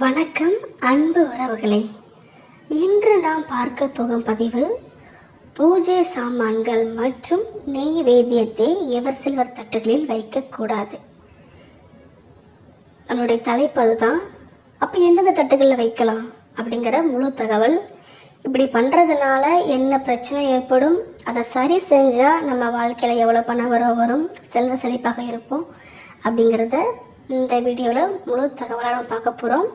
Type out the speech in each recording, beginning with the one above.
வணக்கம் அன்பு உறவுகளே. இன்று நாம் பார்க்க போகும் பதிவு பூஜை சாமான்கள் மற்றும் நெய்வேத்தியத்தை எவர் சில்வர் தட்டுகளில் வைக்கக்கூடாது. நம்மளுடைய தலைப்பு அதுதான். அப்போ எந்தெந்த தட்டுகளில் வைக்கலாம் அப்படிங்கிற முழு தகவல். இப்படி பண்ணுறதுனால என்ன பிரச்சனை ஏற்படும்? அதை சரி செஞ்சால் நம்ம வாழ்க்கையில் எவ்வளோ பணம் வரும் வரும்? செல்வ செழிப்பாக இருப்போம் அப்படிங்கிறத இந்த வீடியோவில் முழு தகவலாக நம்ம பார்க்க போகிறோம்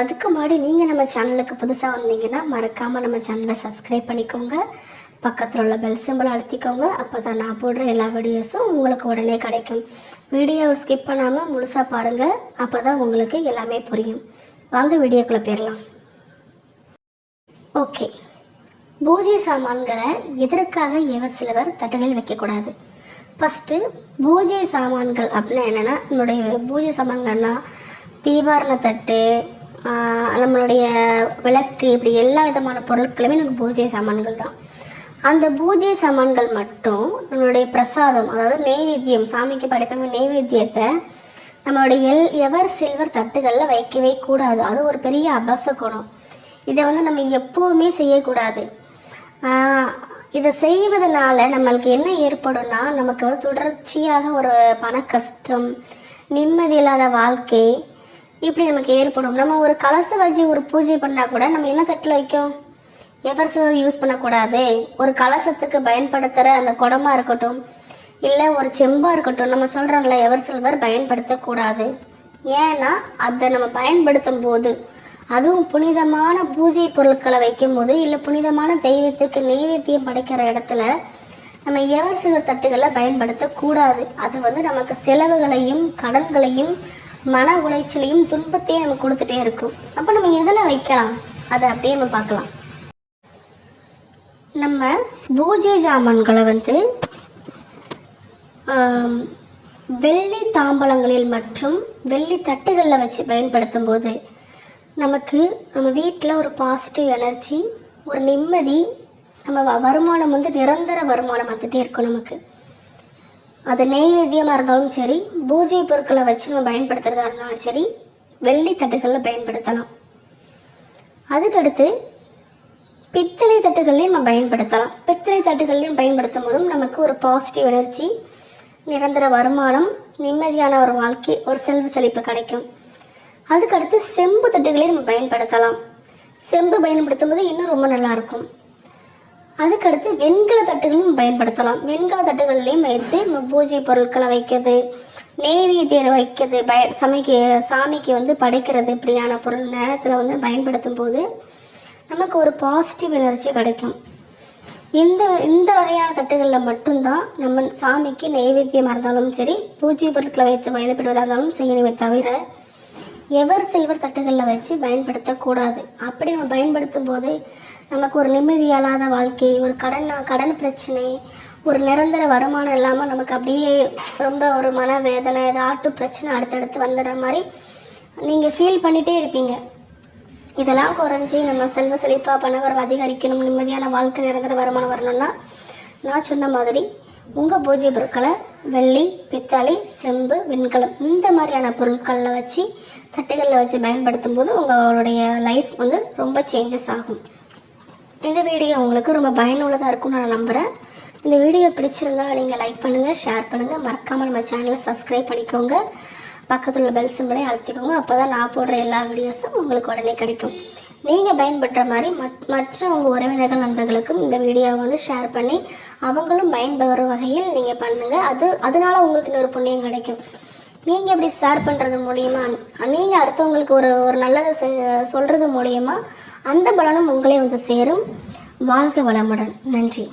அதுக்கு முன்னாடி நீங்கள் நம்ம சேனலுக்கு புதுசாக வந்தீங்கன்னா மறக்காமல் நம்ம சேனலை சப்ஸ்கிரைப் பண்ணிக்கோங்க. பக்கத்தில் உள்ள பெல் சிம்பிள் அழுத்திக்கோங்க. அப்போ தான் நான் போடுற எல்லா வீடியோஸும் உங்களுக்கு உடனே கிடைக்கும். வீடியோவை ஸ்கிப் பண்ணாமல் முழுசாக பாருங்கள் அப்போ தான் உங்களுக்கு எல்லாமே புரியும். வாங்க வீடியோக்குள்ளே போயிடலாம். ஓகே பூஜை சாமான்களை எதற்காக எவர் சிலவர் தட்டுகளில் வைக்கக்கூடாது? ஃபஸ்ட்டு பூஜை சாமான்கள் அப்படின்னா என்னென்னா நம்மளுடைய பூஜை சாமான்கள்னால் தீபாரண தட்டு நம்மளுடைய விளக்கு இப்படி எல்லா விதமான பொருட்களுமே நமக்கு பூஜை சாமான்கள் தான். அந்த பூஜை சாமான்கள் மட்டும் நம்மளுடைய பிரசாதம் அதாவது நெய்வேத்தியம் சாமிக்கு படைப்பமே நெய்வேத்தியத்தை நம்மளுடைய எல் எவர் சில்வர் தட்டுகளில் வைக்கவே கூடாது. அது ஒரு பெரிய அபசகுணம். இதை வந்து நம்ம எப்போவுமே செய்யக்கூடாது. இதை செய்வதனால நம்மளுக்கு என்ன ஏற்படும்னா நமக்கு வந்து தொடர்ச்சியாக ஒரு பண கஷ்டம் நிம்மதி இல்லாத வாழ்க்கை இப்படி நமக்கு ஏற்படும். நம்ம ஒரு கலசம் வச்சு ஒரு பூஜை பண்ணால் கூட நம்ம என்ன தட்டில் வைக்கும்? எவர் யூஸ் பண்ணக்கூடாது. ஒரு கலசத்துக்கு பயன்படுத்துகிற அந்த குடமாக இருக்கட்டும் இல்லை ஒரு செம்பாக இருக்கட்டும் நம்ம சொல்கிறோம்ல எவர் சில்வர் பயன்படுத்தக்கூடாது. ஏன்னா அதை நம்ம பயன்படுத்தும் போது அதுவும் புனிதமான பூஜை பொருட்களை வைக்கும்போது இல்லை புனிதமான தெய்வத்துக்கு நெய்வேத்தியம் படைக்கிற இடத்துல நம்ம எவர் சிலர் தட்டுகளை பயன்படுத்தக்கூடாது. அது வந்து நமக்கு செலவுகளையும் கடன்களையும் மன உளைச்சலையும் துன்பத்தையும் நமக்கு கொடுத்துட்டே இருக்கும். அப்போ நம்ம எதில் வைக்கலாம்? அதை அப்படியே நம்ம பார்க்கலாம். நம்ம பூஜை சாமான்களை வந்து வெள்ளி தாம்பலங்களில் மற்றும் வெள்ளி தட்டுகளில் வச்சு பயன்படுத்தும் போது நமக்கு நம்ம வீட்டில் ஒரு பாசிட்டிவ் எனர்ஜி ஒரு நிம்மதி நம்ம வ- வருமானம் வந்து நிரந்தர வருமானம் வந்துகிட்டே இருக்கும் நமக்கு. அது நெய்வேத்தியமாக இருந்தாலும் சரி பூஜை பொருட்களை வச்சு நம்ம பயன்படுத்துகிறதா இருந்தாலும் சரி வெள்ளி தட்டுகளில் பயன்படுத்தலாம். அதுக்கடுத்து பித்தளை தட்டுகள்லையும் நம்ம பயன்படுத்தலாம். பித்தளை தட்டுகள்லையும் பயன்படுத்தும் போதும் நமக்கு ஒரு பாசிட்டிவ் எனர்ஜி நிரந்தர வருமானம் நிம்மதியான ஒரு வாழ்க்கை ஒரு செல்வ செழிப்பு கிடைக்கும். அதுக்கடுத்து செம்பு தட்டுகளையும் நம்ம பயன்படுத்தலாம். செம்பு பயன்படுத்தும் போது இன்னும் ரொம்ப நல்லா இருக்கும் அதுக்கடுத்து வெண்கல தட்டுகளும் பயன்படுத்தலாம். வெண்கல தட்டுகள்லையும் வைத்து நம்ம பூஜை பொருட்களை வைக்கிறது நெய்வேத்தியத்தை வைக்கிறது பய சமைக்க சாமிக்கு வந்து படைக்கிறது இப்படியான பொருள் நேரத்தில் வந்து பயன்படுத்தும் போது நமக்கு ஒரு பாசிட்டிவ் எனர்ஜி கிடைக்கும். இந்த இந்த வகையான தட்டுகளில் மட்டும்தான் நம்ம சாமிக்கு நெய்வேத்தியமாக இருந்தாலும் சரி பூஜை பொருட்களை வைத்து வயதுபடுவதாக இருந்தாலும் செய்யணுமே தவிர எவர் சில்வர் தட்டுகளில் வச்சு பயன்படுத்தக்கூடாது. அப்படி நம்ம பயன்படுத்தும் போது நமக்கு ஒரு நிம்மதி இல்லாத வாழ்க்கை ஒரு கடன் கடன் பிரச்சனை ஒரு நிரந்தர வருமானம் இல்லாமல் நமக்கு அப்படியே ரொம்ப ஒரு மனவேதனை ஏதாட்டு பிரச்சனை அடுத்தடுத்து வந்துடுற மாதிரி நீங்கள் ஃபீல் பண்ணிகிட்டே இருப்பீங்க. இதெல்லாம் குறைஞ்சி நம்ம செல்வ செழிப்பாக பணவரவு அதிகரிக்கணும் நிம்மதியான வாழ்க்கை நிரந்தர வருமானம் வரணும்னா நான் சொன்ன மாதிரி உங்கள் பூஜை பொருட்களை வெள்ளி பித்தளை செம்பு வெண்கலம் இந்த மாதிரியான பொருட்களில் வச்சு தட்டுகளில் வச்சு பயன்படுத்தும் போது உங்களுடைய லைஃப் வந்து ரொம்ப சேஞ்சஸ் ஆகும். இந்த வீடியோ உங்களுக்கு ரொம்ப பயனுள்ளதாக இருக்கும்னு நான் நம்புகிறேன் இந்த வீடியோ பிடிச்சிருந்தா நீங்கள் லைக் பண்ணுங்கள் ஷேர் பண்ணுங்கள் மறக்காமல் நம்ம சேனலை சப்ஸ்கிரைப் பண்ணிக்கோங்க. பக்கத்தில் உள்ள பெல் சிம்பிளையும் அழுத்திக்கோங்க. அப்போ தான் நான் போடுற எல்லா வீடியோஸும் உங்களுக்கு உடனே கிடைக்கும். நீங்கள் பயன்படுற மாதிரி மத் மற்ற உங்கள் உறவினர்கள் நண்பர்களுக்கும் இந்த வீடியோவை வந்து ஷேர் பண்ணி அவங்களும் பயன்பெறும் வகையில் நீங்கள் பண்ணுங்கள் அது அதனால உங்களுக்கு இன்னொரு புண்ணியம் கிடைக்கும். நீங்கள் எப்படி ஷேர் பண்ணுறது மூலியமா? நீங்கள் அடுத்தவங்களுக்கு ஒரு ஒரு நல்லதை செ- சொல்கிறது மூலியமாக அந்த பலனும் உங்களே வந்து சேரும். வாழ்க வளமுடன். நன்றி.